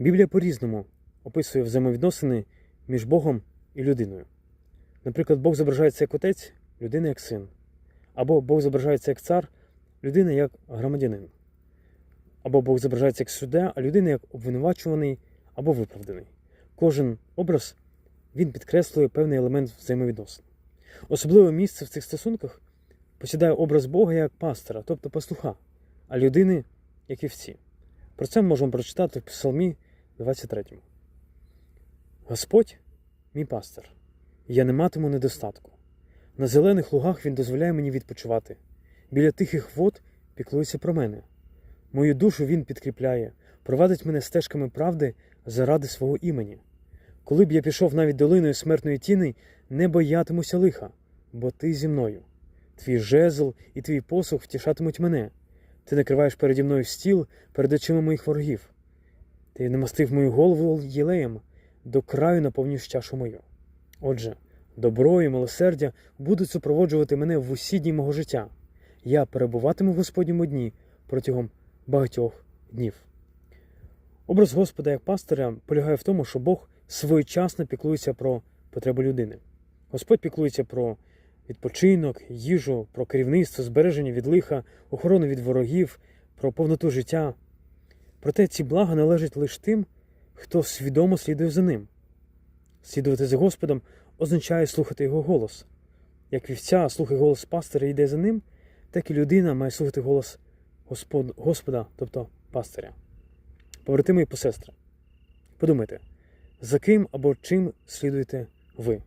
Біблія по-різному описує взаємовідносини між Богом і людиною. Наприклад, Бог зображається як отець, людина як син. Або Бог зображається як цар, людина як громадянин. Або Бог зображається як суддя, а людина як обвинувачуваний або виправданий. Кожен образ він підкреслює певний елемент взаємовідносин. Особливе місце в цих стосунках посідає образ Бога як пастора, тобто пастуха, а людини як вівці. Про це ми можемо прочитати в Псалмі 23. Господь мій пастор, і я не матиму недостатку. На зелених лугах Він дозволяє мені відпочивати. Біля тихих вод піклується про мене. Мою душу Він підкріпляє, провадить мене стежками правди заради свого імені. Коли б я пішов навіть долиною смертної тіни, не боятимуся лиха, бо ти зі мною. Твій жезл і твій посух втішатимуть мене. Ти накриваєш переді мною стіл перед очима моїх ворогів. Ти намастив мою голову єлеєм, до краю наповнюєш чашу мою. Отже, добро і милосердя будуть супроводжувати мене в усі дні мого життя. Я перебуватиму в Господньому дні протягом багатьох днів. Образ Господа як пастиря полягає в тому, що Бог своєчасно піклується про потреби людини. Господь піклується про відпочинок, їжу, про керівництво, збереження від лиха, охорону від ворогів, про повноту життя. Проте ці блага належать лише тим, хто свідомо слідує за ним. Слідувати за Господом означає слухати його голос. Як вівця слухає голос пастиря і йде за ним, так і людина має слухати голос Господ... Господа, тобто пастиря. Побратими і посестри, подумайте, за ким або чим слідуєте ви?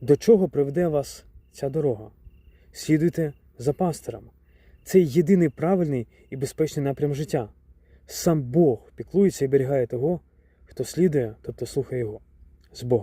До чого приведе вас ця дорога? Слідуйте за пастиром. Це єдиний правильний і безпечний напрям життя. Сам Бог піклується і берігає того, хто слідує, тобто слухає його. З Богом.